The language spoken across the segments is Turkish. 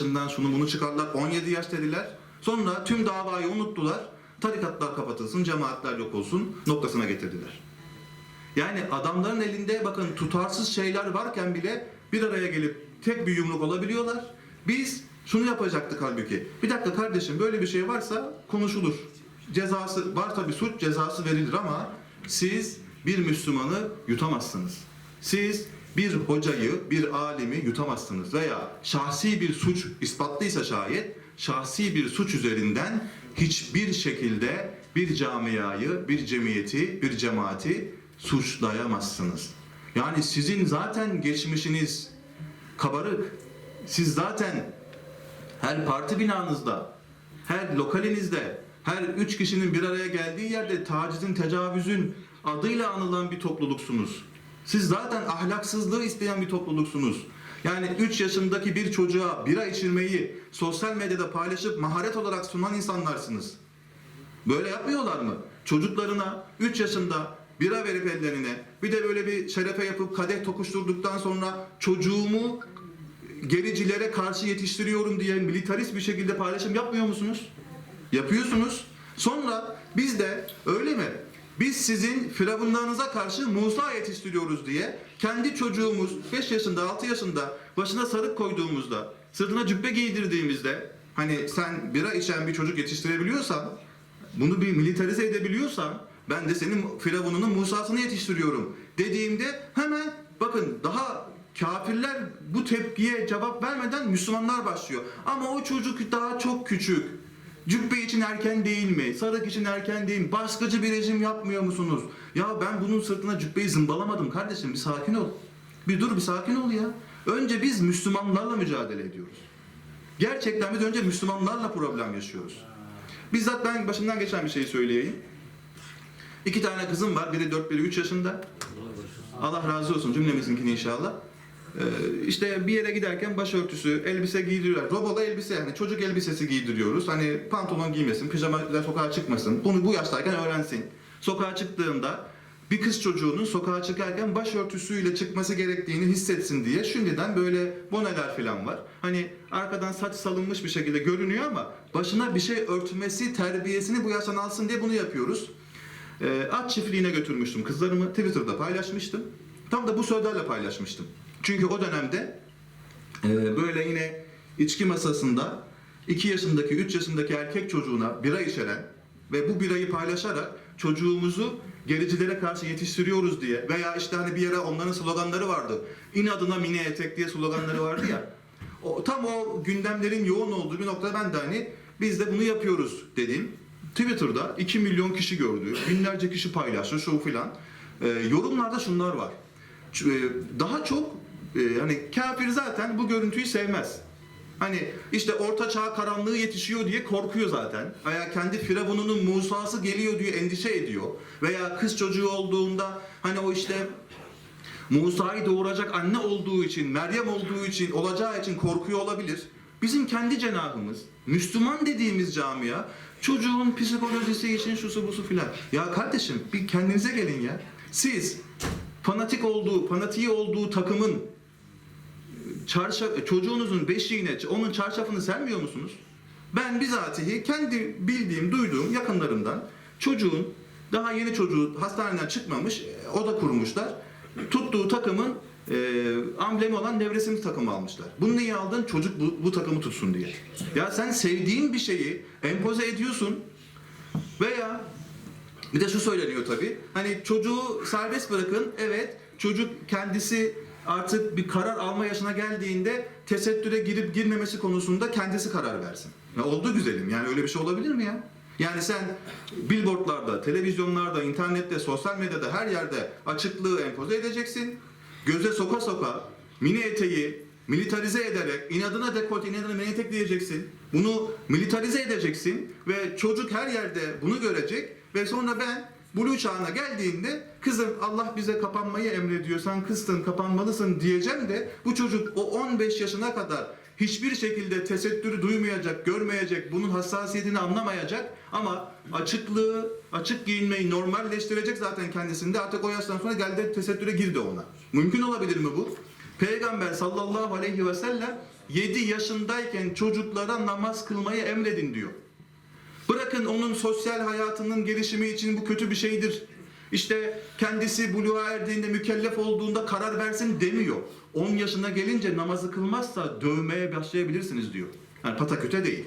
yaşından şunu bunu çıkardılar. 17 yaş dediler. Sonra tüm davayı unuttular. Tarikatlar kapatılsın, cemaatler yok olsun noktasına getirdiler. Yani adamların elinde bakın tutarsız şeyler varken bile bir araya gelip tek bir yumruk olabiliyorlar. Biz şunu yapacaktık halbuki. Bir dakika kardeşim böyle bir şey varsa konuşulur. Cezası varsa bir suç cezası verilir ama siz bir Müslümanı yutamazsınız. Siz bir hocayı, bir alimi yutamazsınız veya şahsi bir suç ispatlıysa şayet şahsi bir suç üzerinden hiçbir şekilde bir camiayı, bir cemiyeti, bir cemaati suçlayamazsınız. Yani sizin zaten geçmişiniz kabarık. Siz zaten her parti binanızda, her lokalinizde, her üç kişinin bir araya geldiği yerde tacizin, tecavüzün adıyla anılan bir topluluksunuz. Siz zaten ahlaksızlığı isteyen bir topluluksunuz. Yani 3 yaşındaki bir çocuğa bira içirmeyi sosyal medyada paylaşıp maharet olarak sunan insanlarsınız. Böyle yapmıyorlar mı? Çocuklarına 3 yaşında bira verip ellerine bir de böyle bir şerefe yapıp kadeh tokuşturduktan sonra çocuğumu gericilere karşı yetiştiriyorum diye militarist bir şekilde paylaşım yapmıyor musunuz? Yapıyorsunuz. Sonra biz de öyle mi? Biz sizin firavunlarınıza karşı Musa yetiştiriyoruz diye kendi çocuğumuz 5 yaşında 6 yaşında başına sarık koyduğumuzda sırtına cübbe giydirdiğimizde hani sen bira içen bir çocuk yetiştirebiliyorsan bunu bir militarize edebiliyorsan ben de senin firavununun Musa'sını yetiştiriyorum dediğimde hemen bakın daha kafirler bu tepkiye cevap vermeden Müslümanlar başlıyor. Ama o çocuk daha çok küçük. Cübbe için erken değil mi? Sarık için erken değil mi? Baskıcı bir rejim yapmıyor musunuz? Ya ben bunun sırtına cübbeyi zımbalamadım kardeşim bir sakin ol. Bir dur bir sakin ol ya. Önce biz Müslümanlarla mücadele ediyoruz. Gerçekten biz önce Müslümanlarla problem yaşıyoruz. Bizzat ben başımdan geçen bir şey söyleyeyim. İki tane kızım var. Biri 4, biri 3 yaşında. Allah razı olsun cümlemizinkini inşallah. Ee, işte bir yere giderken başörtüsü, elbise giydiriyorlar. Robola elbise yani çocuk elbisesi giydiriyoruz. Hani pantolon giymesin, pijama ile sokağa çıkmasın. Bunu bu yaştayken öğrensin. Sokağa çıktığında bir kız çocuğunun sokağa çıkarken başörtüsüyle çıkması gerektiğini hissetsin diye şimdiden böyle boneler falan var. Hani arkadan saç salınmış bir şekilde görünüyor ama başına bir şey örtmesi terbiyesini bu yaştan alsın diye bunu yapıyoruz. Ee, at çiftliğine götürmüştüm kızlarımı. Twitter'da paylaşmıştım. Tam da bu sözlerle paylaşmıştım. Çünkü o dönemde e, böyle yine içki masasında 2 yaşındaki 3 yaşındaki erkek çocuğuna bira içeren ve bu birayı paylaşarak çocuğumuzu gericilere karşı yetiştiriyoruz diye veya işte hani bir yere onların sloganları vardı. İnadına mini etek diye sloganları vardı ya. O, tam o gündemlerin yoğun olduğu bir noktada ben de hani biz de bunu yapıyoruz dedim. Twitter'da 2 milyon kişi gördü, binlerce kişi paylaştı şu filan. Ee, yorumlarda şunlar var. E, Daha çok e, hani kafir zaten bu görüntüyü sevmez. Hani işte orta çağ karanlığı yetişiyor diye korkuyor zaten. Veya kendi firavununun Musa'sı geliyor diye endişe ediyor. Veya kız çocuğu olduğunda hani o işte Musa'yı doğuracak anne olduğu için, Meryem olduğu için, olacağı için korkuyor olabilir. Bizim kendi cenahımız, Müslüman dediğimiz camia, çocuğun psikolojisi için şusu busu filan. Ya kardeşim bir kendinize gelin ya. Siz fanatik olduğu, fanatiği olduğu takımın çarşaf, çocuğunuzun beşiğine, onun çarşafını sermiyor musunuz? Ben bizatihi kendi bildiğim, duyduğum yakınlarımdan çocuğun daha yeni çocuğu hastaneden çıkmamış, e, oda kurmuşlar. Tuttuğu takımın e, amblemi olan nevresim takımı almışlar. Bunu niye aldın? Çocuk bu, bu takımı tutsun diye. Ya sen sevdiğin bir şeyi empoze ediyorsun veya bir de şu söyleniyor tabii. Hani çocuğu serbest bırakın. Evet çocuk kendisi artık bir karar alma yaşına geldiğinde tesettüre girip girmemesi konusunda kendisi karar versin. Ya oldu güzelim. Yani öyle bir şey olabilir mi ya? Yani sen billboardlarda, televizyonlarda, internette, sosyal medyada her yerde açıklığı empoze edeceksin. Göze soka soka mini eteği militarize ederek inadına dekolte, inadına mini diyeceksin. Bunu militarize edeceksin ve çocuk her yerde bunu görecek ve sonra ben Blue çağına geldiğinde kızım Allah bize kapanmayı emrediyor sen kızsın kapanmalısın diyeceğim de bu çocuk o 15 yaşına kadar hiçbir şekilde tesettürü duymayacak, görmeyecek, bunun hassasiyetini anlamayacak ama açıklığı, açık giyinmeyi normalleştirecek zaten kendisinde. Artık o yaştan sonra geldi tesettüre girdi ona. Mümkün olabilir mi bu? Peygamber sallallahu aleyhi ve sellem 7 yaşındayken çocuklara namaz kılmayı emredin diyor. Bırakın onun sosyal hayatının gelişimi için bu kötü bir şeydir. İşte kendisi buluğa erdiğinde mükellef olduğunda karar versin demiyor. 10 yaşına gelince namazı kılmazsa dövmeye başlayabilirsiniz diyor. Yani pataküte değil.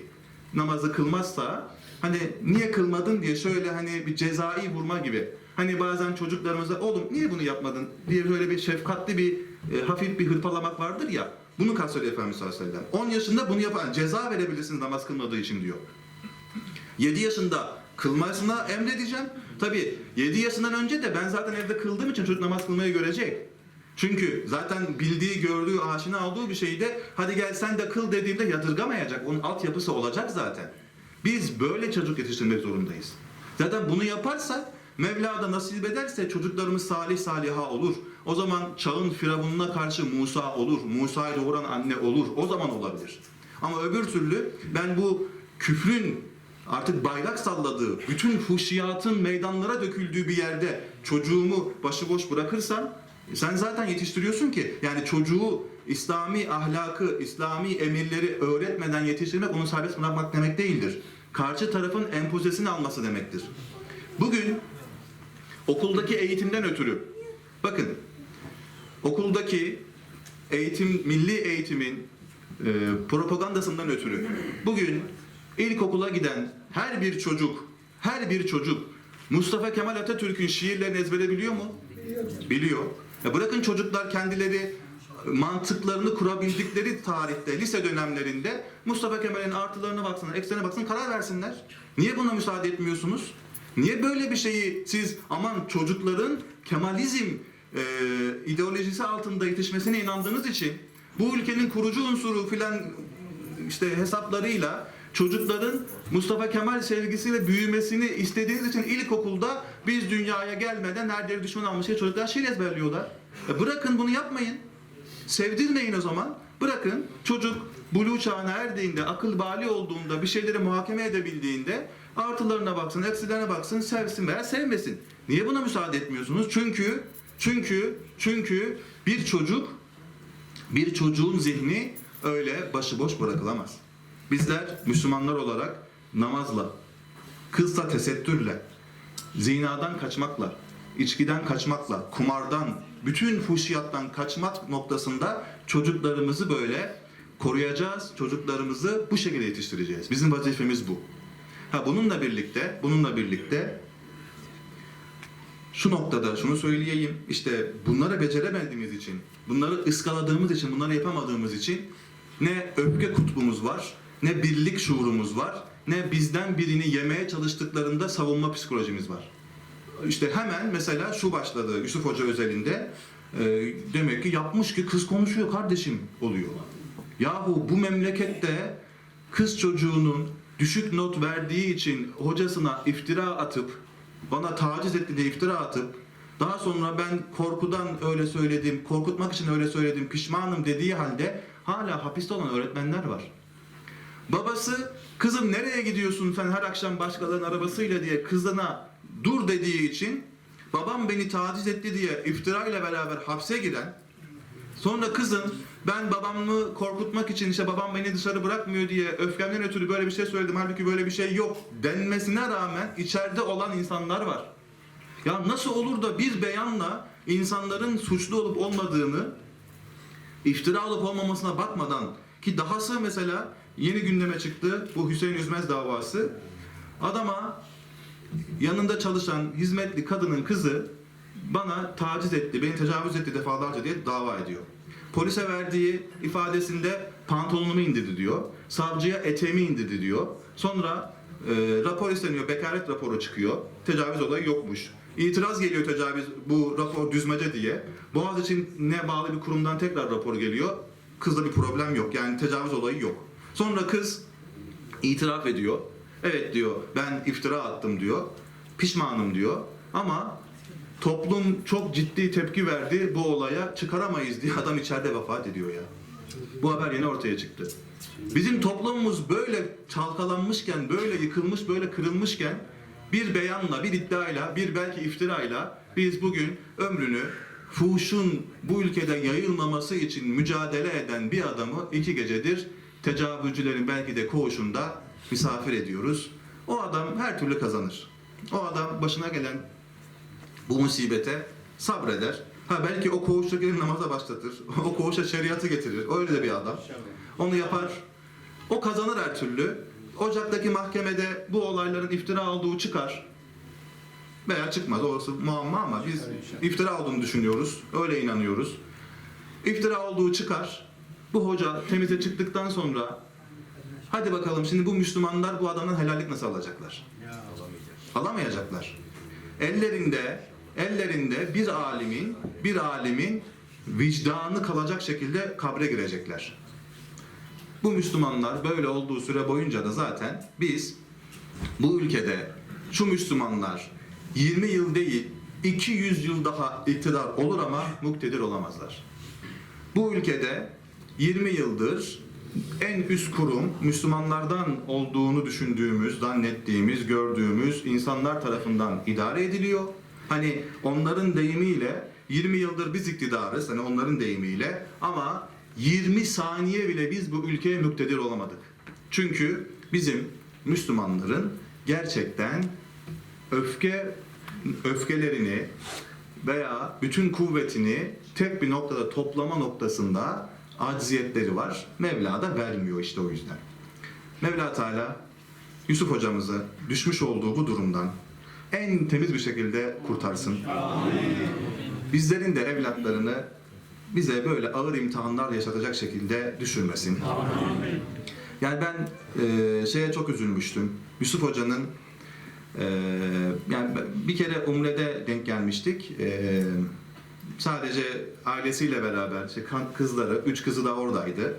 Namazı kılmazsa hani niye kılmadın diye şöyle hani bir cezai vurma gibi. Hani bazen çocuklarımıza oğlum niye bunu yapmadın diye böyle bir şefkatli bir e, hafif bir hırpalamak vardır ya. Bunu kastediyor Efendimiz sallallahu aleyhi ve sellem. 10 yaşında bunu yapan ceza verebilirsiniz namaz kılmadığı için diyor. 7 yaşında kılmasına emredeceğim. Tabii 7 yaşından önce de ben zaten evde kıldığım için çocuk namaz kılmayı görecek. Çünkü zaten bildiği, gördüğü, aşina olduğu bir şeyi de hadi gel sen de kıl dediğimde yadırgamayacak. Onun altyapısı olacak zaten. Biz böyle çocuk yetiştirmek zorundayız. Zaten bunu yaparsak Mevla da nasip ederse çocuklarımız salih saliha olur. O zaman çağın firavununa karşı Musa olur. Musa'yı doğuran anne olur. O zaman olabilir. Ama öbür türlü ben bu küfrün artık bayrak salladığı, bütün fuhşiyatın meydanlara döküldüğü bir yerde çocuğumu başıboş bırakırsam sen zaten yetiştiriyorsun ki yani çocuğu İslami ahlakı, İslami emirleri öğretmeden yetiştirmek onu serbest bırakmak demek değildir. Karşı tarafın empozesini alması demektir. Bugün okuldaki eğitimden ötürü bakın okuldaki eğitim, milli eğitimin e, propagandasından ötürü bugün ilkokula giden her bir çocuk, her bir çocuk Mustafa Kemal Atatürk'ün şiirlerini ezbere biliyor mu? Biliyor. Ya bırakın çocuklar kendileri mantıklarını kurabildikleri tarihte, lise dönemlerinde Mustafa Kemal'in artılarına baksınlar, eksilerine baksın, karar versinler. Niye buna müsaade etmiyorsunuz? Niye böyle bir şeyi siz aman çocukların Kemalizm e, ideolojisi altında yetişmesine inandığınız için bu ülkenin kurucu unsuru filan işte hesaplarıyla çocukların Mustafa Kemal sevgisiyle büyümesini istediğiniz için ilkokulda biz dünyaya gelmeden neredeleri düşman almış diye çocuklar şiir ezberliyorlar. E bırakın bunu yapmayın. Sevdirmeyin o zaman. Bırakın çocuk buluğ çağına erdiğinde, akıl bali olduğunda, bir şeyleri muhakeme edebildiğinde artılarına baksın, eksilerine baksın, sevsin veya sevmesin. Niye buna müsaade etmiyorsunuz? Çünkü çünkü çünkü bir çocuk bir çocuğun zihni öyle başıboş bırakılamaz. Bizler Müslümanlar olarak namazla, kızla tesettürle, zinadan kaçmakla, içkiden kaçmakla, kumardan, bütün fuhşiyattan kaçmak noktasında çocuklarımızı böyle koruyacağız. Çocuklarımızı bu şekilde yetiştireceğiz. Bizim vazifemiz bu. Ha bununla birlikte, bununla birlikte şu noktada şunu söyleyeyim. işte bunları beceremediğimiz için, bunları ıskaladığımız için, bunları yapamadığımız için ne öfke kutbumuz var, ne birlik şuurumuz var, ne bizden birini yemeye çalıştıklarında savunma psikolojimiz var. İşte hemen mesela şu başladı Yusuf Hoca özelinde. e, demek ki yapmış ki kız konuşuyor kardeşim oluyor. Yahu bu memlekette kız çocuğunun düşük not verdiği için hocasına iftira atıp bana taciz etti diye iftira atıp daha sonra ben korkudan öyle söyledim, korkutmak için öyle söyledim, pişmanım dediği halde hala hapiste olan öğretmenler var. Babası kızım nereye gidiyorsun sen her akşam başkalarının arabasıyla diye kızına dur dediği için babam beni taciz etti diye iftirayla beraber hapse giren sonra kızın ben babamı korkutmak için işte babam beni dışarı bırakmıyor diye öfkemden ötürü böyle bir şey söyledim halbuki böyle bir şey yok denmesine rağmen içeride olan insanlar var. Ya nasıl olur da bir beyanla insanların suçlu olup olmadığını iftira olup olmamasına bakmadan ki dahası mesela yeni gündeme çıktı bu Hüseyin Üzmez davası. Adama yanında çalışan hizmetli kadının kızı bana taciz etti, beni tecavüz etti defalarca diye dava ediyor. Polise verdiği ifadesinde pantolonumu indirdi diyor. Savcıya eteğimi indirdi diyor. Sonra e, rapor isteniyor, bekaret raporu çıkıyor. Tecavüz olayı yokmuş. İtiraz geliyor tecavüz, bu rapor düzmece diye. Boğaziçi'ne bağlı bir kurumdan tekrar rapor geliyor. Kızda bir problem yok. Yani tecavüz olayı yok. Sonra kız itiraf ediyor. Evet diyor ben iftira attım diyor. Pişmanım diyor. Ama toplum çok ciddi tepki verdi bu olaya çıkaramayız diye adam içeride vefat ediyor ya. Bu haber yeni ortaya çıktı. Bizim toplumumuz böyle çalkalanmışken, böyle yıkılmış, böyle kırılmışken bir beyanla, bir iddiayla, bir belki iftirayla biz bugün ömrünü fuhuşun bu ülkede yayılmaması için mücadele eden bir adamı iki gecedir tecavüzcülerin belki de koğuşunda misafir ediyoruz. O adam her türlü kazanır. O adam başına gelen bu musibete sabreder. Ha belki o koğuştakileri namaza başlatır. O koğuşa şeriatı getirir. Öyle de bir adam. Onu yapar. O kazanır her türlü. Ocak'taki mahkemede bu olayların iftira olduğu çıkar. Veya çıkmaz. Orası muamma ama biz iftira olduğunu düşünüyoruz. Öyle inanıyoruz. İftira olduğu çıkar. Bu hoca temize çıktıktan sonra hadi bakalım şimdi bu Müslümanlar bu adamdan helallik nasıl alacaklar? Alamayacaklar. Ellerinde ellerinde bir alimin bir alimin vicdanı kalacak şekilde kabre girecekler. Bu Müslümanlar böyle olduğu süre boyunca da zaten biz bu ülkede şu Müslümanlar 20 yıl değil 200 yıl daha iktidar olur ama muktedir olamazlar. Bu ülkede 20 yıldır en üst kurum Müslümanlardan olduğunu düşündüğümüz, zannettiğimiz, gördüğümüz insanlar tarafından idare ediliyor. Hani onların deyimiyle 20 yıldır biz iktidarız, hani onların deyimiyle ama 20 saniye bile biz bu ülkeye muktedir olamadık. Çünkü bizim Müslümanların gerçekten öfke öfkelerini veya bütün kuvvetini tek bir noktada toplama noktasında acziyetleri var. Mevla da vermiyor işte o yüzden. Mevla Teala Yusuf hocamızı düşmüş olduğu bu durumdan en temiz bir şekilde kurtarsın. Bizlerin de evlatlarını bize böyle ağır imtihanlar yaşatacak şekilde düşürmesin. Yani ben e, şeye çok üzülmüştüm. Yusuf Hoca'nın e, yani bir kere Umre'de denk gelmiştik. E, sadece ailesiyle beraber işte kızları, üç kızı da oradaydı.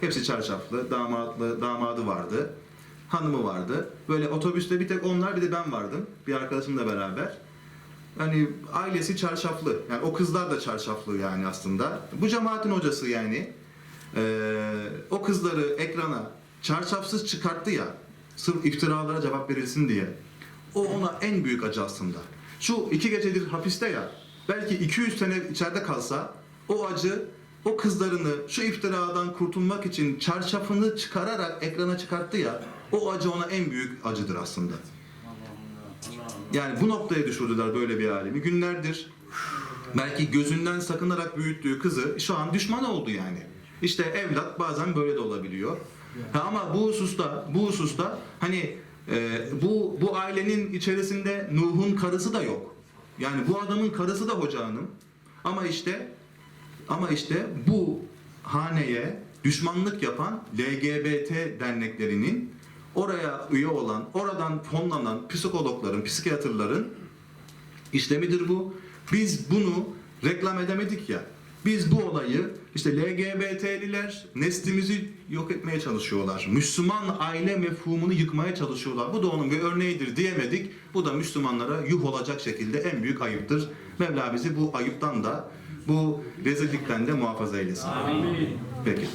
Hepsi çarşaflı, damatlı, damadı vardı. Hanımı vardı. Böyle otobüste bir tek onlar bir de ben vardım. Bir arkadaşımla beraber. Hani ailesi çarşaflı. Yani o kızlar da çarşaflı yani aslında. Bu cemaatin hocası yani. Ee, o kızları ekrana çarşafsız çıkarttı ya. Sırf iftiralara cevap verilsin diye. O ona en büyük acı aslında. Şu iki gecedir hapiste ya. Belki 200 sene içeride kalsa o acı o kızlarını şu iftiradan kurtulmak için çarşafını çıkararak ekrana çıkarttı ya. O acı ona en büyük acıdır aslında. Yani bu noktaya düşürdüler böyle bir alemi. Günlerdir belki gözünden sakınarak büyüttüğü kızı şu an düşman oldu yani. İşte evlat bazen böyle de olabiliyor. Ha, ama bu hususta bu hususta hani e, bu bu ailenin içerisinde Nuh'un karısı da yok. Yani bu adamın karısı da hoca hanım. Ama işte ama işte bu haneye düşmanlık yapan LGBT derneklerinin oraya üye olan, oradan fonlanan psikologların, psikiyatrların işlemidir bu. Biz bunu reklam edemedik ya. Biz bu olayı işte LGBT'liler neslimizi yok etmeye çalışıyorlar. Müslüman aile mefhumunu yıkmaya çalışıyorlar. Bu da onun bir örneğidir diyemedik. Bu da Müslümanlara yuh olacak şekilde en büyük ayıptır. Mevla bizi bu ayıptan da bu rezillikten de muhafaza eylesin. Peki.